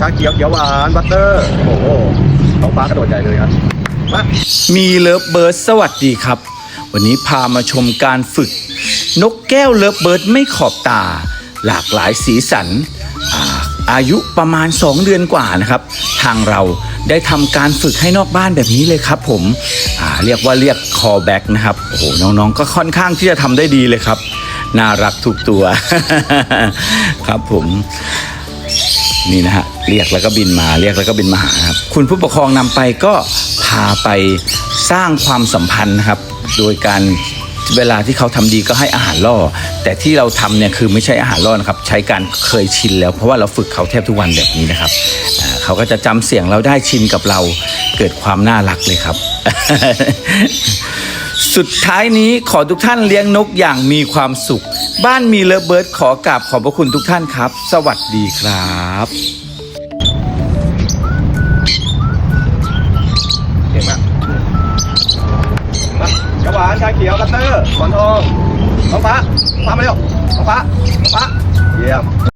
ชาเขียวเขียวหวานบัตเตอร์โอ้โหท้องฟ้ากระโดดใหญ่เลยครับมามีเลิฟเบิร์ดสวัสดีครับ วันนี้พามาชมการฝึก นกแก้วเลิฟเบิร์ดไม่ขอบตา หลากหลายสีสันอาอายุประมาณ 2 เดือนกว่านะครับ ทางเราได้ทำการฝึกให้นอกบ้านแบบนี้เลยครับผมเรียกว่าเรียก call back นะครับโอ้โหน้องๆ ก็ค่อนข้างที่จะทำได้ดีเลยครับ น่ารักทุกตัวครับผม นี่นะฮะเรียกแล้วก็บินมาเรียกแล้วก็บินมาหาครับคุณผู้ปกครองนำไปก็พาไปสร้างความสัมพันธ์นะครับ โดยการเวลาที่เขาทำดีก็ให้อาหารล่อ แต่ที่เราทำเนี่ยคือไม่ใช่อาหารล่อนะครับ ใช้การเคยชินแล้ว เพราะว่าเราฝึกเขาแทบทุกวันแบบนี้นะครับเขาก็จะจำเสียงเราได้ชินกับเราเกิดความน่ารักเลยครับ สุดท้ายนี้ขอทุกท่านเลี้ยงนกอย่างมีความสุข บ้านมีเลิฟเบิร์ดขอกราบขอบพระคุณทุกท่านครับ สวัสดีครับเก่งมากมาเขียวหวานชาเขียวบัตเตอร์หมอนทองท้องฟ้าฟ้ามาเร็วท้องฟ้าท้องฟ้าเยี่ยม